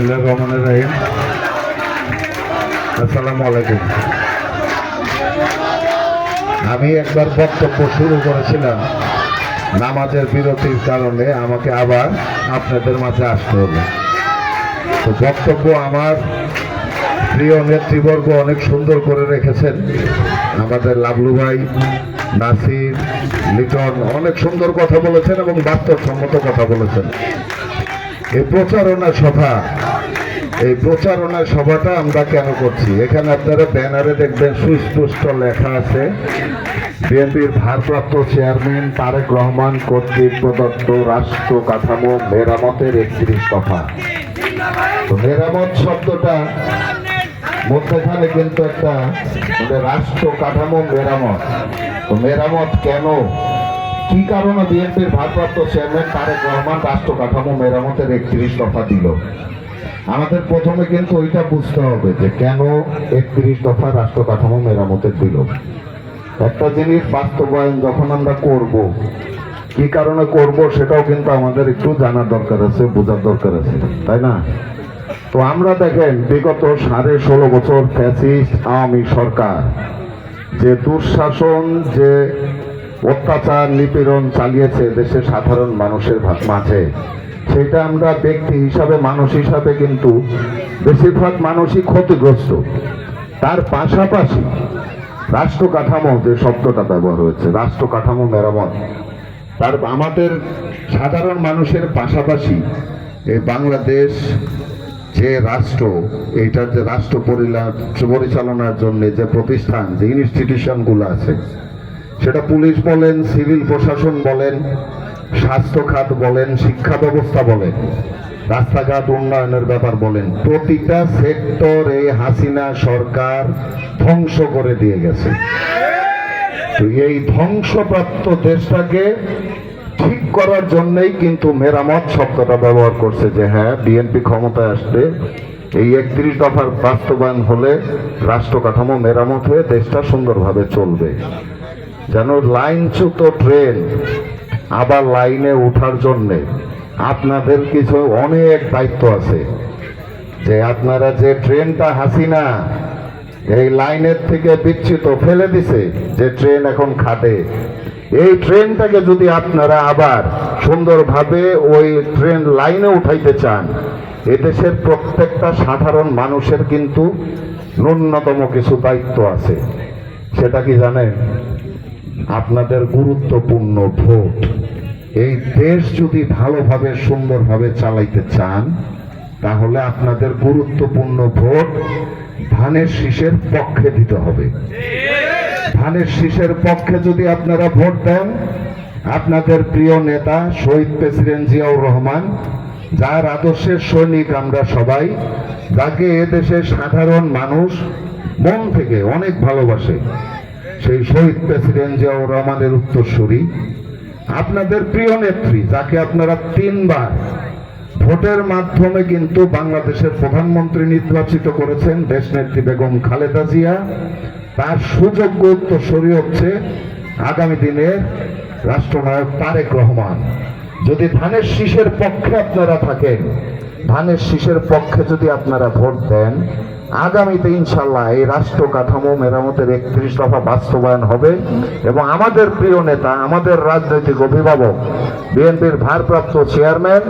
বিসমিল্লাহ রহমানের রাহিম। আসসালামু আলাইকুম। আমি একবার বক্তব্য শুরু করেছিলাম নামাজের বিরতির কারণে, আমাকে আবার আপনাদের মাঝে আসতে হবে। তো বক্তব্য আমার প্রিয় নেতৃবর্গ অনেক সুন্দর করে রেখেছেন। আমাদের লাবলু ভাই, নাসির, লিটন অনেক সুন্দর কথা বলেছেন এবং বাস্তবসম্মত কথা বলেছেন। এই প্রচারণা সভা এই প্রচারণা সভাটা আমরা কেন করছি? এখানে আপনারা ব্যানারে দেখবেন সুস্পষ্ট লেখা আছে। বিএনপির ভারপ্রাপ্ত চেয়ারম্যান তারেক রহমান কর্তৃক প্রদত্ত রাষ্ট্র কাঠামো মেরামতের একত্রিশ তো মেরামত শব্দটা মধ্যখানে কিন্তু একটা মানে রাষ্ট্র কাঠামো মেরামত। তো মেরামত কেন? কি কারণে বিএনপির ভারপ্রাপ্ত চেয়ারম্যান তারেক রহমান রাষ্ট্র কাঠামো মেরামতের একত্রিশ দফা দিল? আমাদের প্রথমে কিন্তু ওইটা বুঝতে হবে যে কেন একত্রিশ দফা রাষ্ট্র কাঠামো মেরামতের দিল। একটা জিনিস বাস্তবায়ন যখন আমরা করব, কি কারণে করব সেটাও কিন্তু আমাদের একটু জানার দরকার আছে, বোঝার দরকার আছে, তাই না? তো আমরা দেখেন, বিগত সাড়ে ষোলো বছর ফ্যাসিস্ট আওয়ামী সরকার, যে দুঃশাসন, যে অত্যাচার, নিপীড়ন চালিয়েছে দেশের সাধারণ মানুষের মাঝে। সেটা আমরা ব্যক্তি হিসাবে, মানুষ হিসাবে কিন্তু বেশিরভাগ মানুষই ক্ষতিগ্রস্ত। তার পাশাপাশি রাষ্ট্র কাঠামো যে শব্দটা ব্যবহার হয়েছে, রাষ্ট্র কাঠামো মেরামত। তার আমাদের সাধারণ মানুষের পাশাপাশি এই বাংলাদেশ যে রাষ্ট্র এইটার যে রাষ্ট্র পরিচালনার জন্য যে প্রতিষ্ঠান, যে ইনস্টিটিউশনগুলো আছে, সেটা পুলিশ বলেন সিভিল প্রশাসন বলেন স্বাস্থ্য খাত বলেন শিক্ষা ব্যবস্থা বলেন, রাস্তাঘাট উন্নয়নের ব্যাপার বলেন, প্রতিটা সেক্টর এই হাসিনা সরকার ধ্বংস করে দিয়ে গেছে। তো এই ধ্বংসপ্রাপ্ত দেশটাকে ঠিক করার জন্যই কিন্তু মেরামত শব্দটা ব্যবহার করছে যে হ্যাঁ বিএনপি ক্ষমতায় আসলে এই একত্রিশ দফার বাস্তবায়ন হলে রাষ্ট্র কাঠামো মেরামত হয়ে দেশটা সুন্দরভাবে চলবে। যেন লাইনচ্যুত ট্রেন আবার লাইনে ওঠার জন্যে আপনাদের কিছু অনেক দায়িত্ব আছে। যে আপনারা যে ট্রেনটা হাসিনা এই লাইনের থেকে বিচ্ছিত ফেলে দিছে, যে ট্রেন এখন খাটে। এই ট্রেনটাকে যদি আপনারা আবার সুন্দরভাবে ওই ট্রেন লাইনে উঠাইতে চান, এদেশের প্রত্যেকটা সাধারণ মানুষের কিন্তু ন্যূনতম কিছু দায়িত্ব আছে। সেটা কি জানেন? আপনাদের গুরুত্বপূর্ণ ভোট। এই দেশ যদি ভালোভাবে, সুন্দরভাবে চালাইতে চান, তাহলে আপনাদের গুরুত্বপূর্ণ ভোট ধানের শীষের পক্ষে দিতে হবে। ধানের শীষের পক্ষে যদি আপনারা ভোট দেন, আপনাদের প্রিয় নেতা শহীদ প্রেসিডেন্ট জিয়াউর রহমান, যার আদর্শের সৈনিক আমরা সবাই, যাকে এদেশের সাধারণ মানুষ মন থেকে অনেক ভালোবাসে সেই শহীদ প্রেসিডেন্ট জিয়াউর রহমানের উত্তরসূরি। আপনাদের প্রিয় নেত্রী, যাকে আপনারা তিনবার ভোটের মাধ্যমে কিন্তু বাংলাদেশের প্রধানমন্ত্রী নির্বাচিত করেছেন দেশ নেত্রী বেগম খালেদা জিয়া, তার সুযোগ্য উত্তরসূরি হচ্ছে আগামী দিনের রাষ্ট্রনায়ক তারেক রহমান। যদি ধানের শীষের পক্ষে আপনারা থাকেন, ধানের শীষের পক্ষে যদি আপনারা ভোট দেন আগামীতে ইনশাল্লাহ এই রাষ্ট্র কাঠামো মেরামতের একত্রিশ দফা বাস্তবায়ন হবে এবং আমাদের প্রিয় নেতা, আমাদের রাজনৈতিক অভিভাবক, বিএনপির ভারপ্রাপ্ত চেয়ারম্যান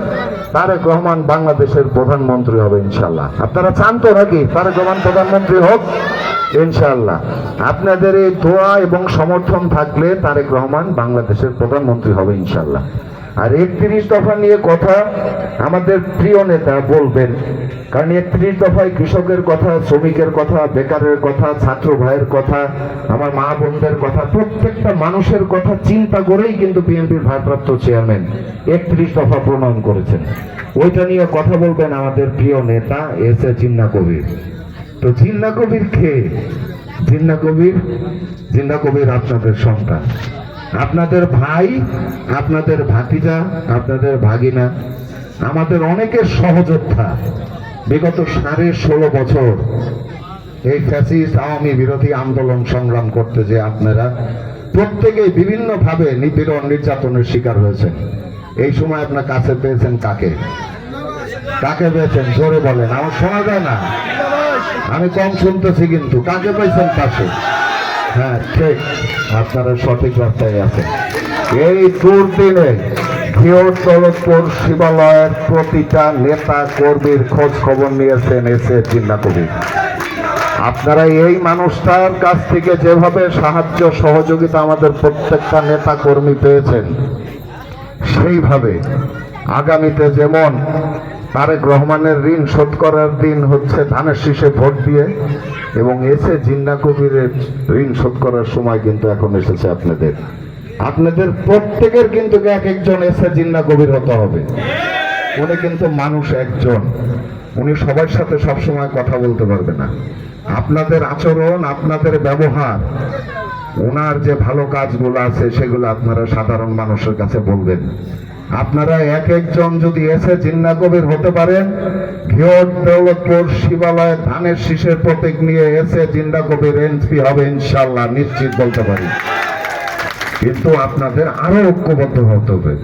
তারেক রহমান বাংলাদেশের প্রধানমন্ত্রী হবে ইনশাল্লাহ আপনারা চান তো নাকি তারেক রহমান প্রধানমন্ত্রী হোক? ইনশাল্লাহ আপনাদের এই দোয়া এবং সমর্থন থাকলে তারেক রহমান বাংলাদেশের প্রধানমন্ত্রী হবে ইনশাল্লাহ আর একত্রিশ দফা নিয়ে কথা আমাদের প্রিয় নেতা বলবেন, কারণ একত্রিশ দফায় কৃষকের কথা, শ্রমিকের কথা, বেকারের কথা, ছাত্র ভাইয়ের কথা, আমার মা বোনদের কথা, প্রত্যেকটা মানুষের কথা চিন্তা করেই কিন্তু বিএনপির ভারপ্রাপ্ত চেয়ারম্যান একত্রিশ দফা প্রণয়ন করেছেন। ওইটা নিয়ে কথা বলবেন আমাদের প্রিয় নেতা এস এ জিন্না কবির। তো জিন্না কবির কে? জিন্না কবির? জিন্না কবির আপনাদের সন্তান। আপনাদের ভাই, আপনাদের ভাতিজা, আপনাদের ভাগিনা, আমাদের অনেকের সহযোদ্ধা, বিগত সাড়ে ষোলো বছর এই ফ্যাসিস্ট আওয়ামী বিরোধী আন্দোলন সংগ্রাম করতে যে আপনারা প্রত্যেকেই বিভিন্নভাবে নিপীড়ন নির্যাতনের শিকার হয়েছেন। এই সময় আপনার কাছে পেয়েছেন কাকে? কাকে পেয়েছেন? জোরে বলেন, আমার শোনা যায় না। আমি কম শুনতেছি কিন্তু, কাকে পাইছেন পাশে? হ্যাঁ ঠিক। আপনারা সঠিক রাস্তায় আছেন। এই দুর্দিনে দৌলতপুর শিবালয়ের প্রতিটা নেতা কর্মীর খোঁজ খবর নিয়েছেন এসে জিল্লা কবি। আপনারা এই মানুষটার কাছ থেকে যেভাবে সাহায্য সহযোগিতা আমাদের প্রত্যেকটা নেতা কর্মী পেয়েছেন, সেইভাবে আগামীতে যেমন তারেক রহমানের ঋণ শোধ করার দিন হচ্ছে, ধানের শীষে ভোট দিয়ে এবং এসে জিন্না কবিরের ঋণ শোধ করার সময় কিন্তু এখন এসেছে আপনাদের। আপনাদের প্রত্যেকের কিন্তু এক একজন এসে জিন্না কবির হতে হবে। উনি কিন্তু মানুষ একজন। উনি সবার সাথে সবসময় কথা বলতে পারবে না। আপনাদের আচরণ, আপনাদের ব্যবহার ওনার যে ভালো কাজগুলো আছে, সেগুলো আপনারা সাধারণ মানুষের কাছে বলবেন। আপনারা এক একজন যদি এসে জিন্না কবির হতে পারেন, ঘিওর দৌলতপুর শিবালয় ধানের শীষের প্রতীক নিয়ে এসে জিন্না কবির এনপি হবে ইনশাল্লাহ নিশ্চিত বলতে পারি। কিন্তু আপনাদের আরও ঐক্যবদ্ধ হতে হবে,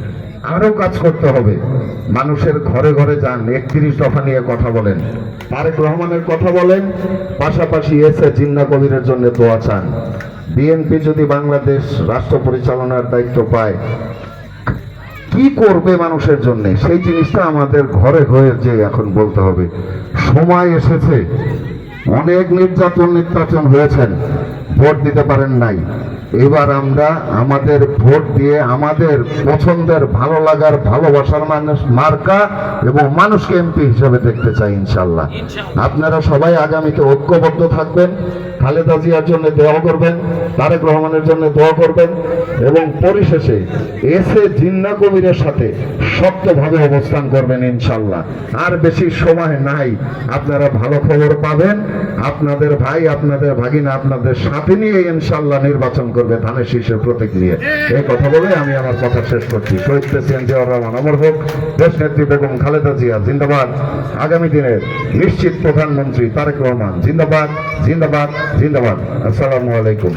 আরও কাজ করতে হবে। মানুষের ঘরে ঘরে যান, একত্রিশ দফা নিয়ে কথা বলেন। তারেক রহমানের কথা বলেন, পাশাপাশি এসে জিন্না কবিরের জন্য দোয়া চান। বিএনপি যদি বাংলাদেশ রাষ্ট্র পরিচালনার দায়িত্ব পায় কি করবে মানুষের জন্য? সেই জিনিসটা আমাদের ঘরে ঘরে যে এখন বলতে হবে। সময় এসেছে। অনেক নির্যাতন নির্যাতন হয়েছেন। ভোট দিতে পারেন নাই। এবার আমরা আমাদের ভোট দিয়ে আমাদের পছন্দের ভালো লাগার ভালোবাসার মানুষ মার্কা এবং মানুষকে এমপি হিসেবে দেখতে চাই ইনশাল্লাহ। আপনারা সবাই আগামীতে ঐক্যবদ্ধ থাকবেন খালেদা জিয়ার জন্য দোয়া করবেন তারেক রহমানের জন্য দোয়া করবেন এবং পরিশেষে এসে জিন্না কবিরের সাথে শক্তভাবে অবস্থান করবেন ইনশাল্লাহ। আর বেশি সময় নাই। আপনারা ভালো খবর পাবেন। আপনাদের ভাই, আপনাদের ভাগিনা, আপনাদের সাথে নিয়ে ইনশাল্লাহ নির্বাচন করবে ধানের শীর্ষের প্রতীক নিয়ে। এই কথা বলে আমি আমার কথা শেষ করছি। শহীদ প্রেসিডেন্ট জিয়াউর রহমান, অমর হোক। দেশ নেত্রী বেগম খালেদা জিয়া, জিন্দাবাদ। আগামী দিনের নিশ্চিত প্রধানমন্ত্রী তারেক রহমান, জিন্দাবাদ জিন্দাবাদ জিন্দাবাদ। আসসালামু আলাইকুম।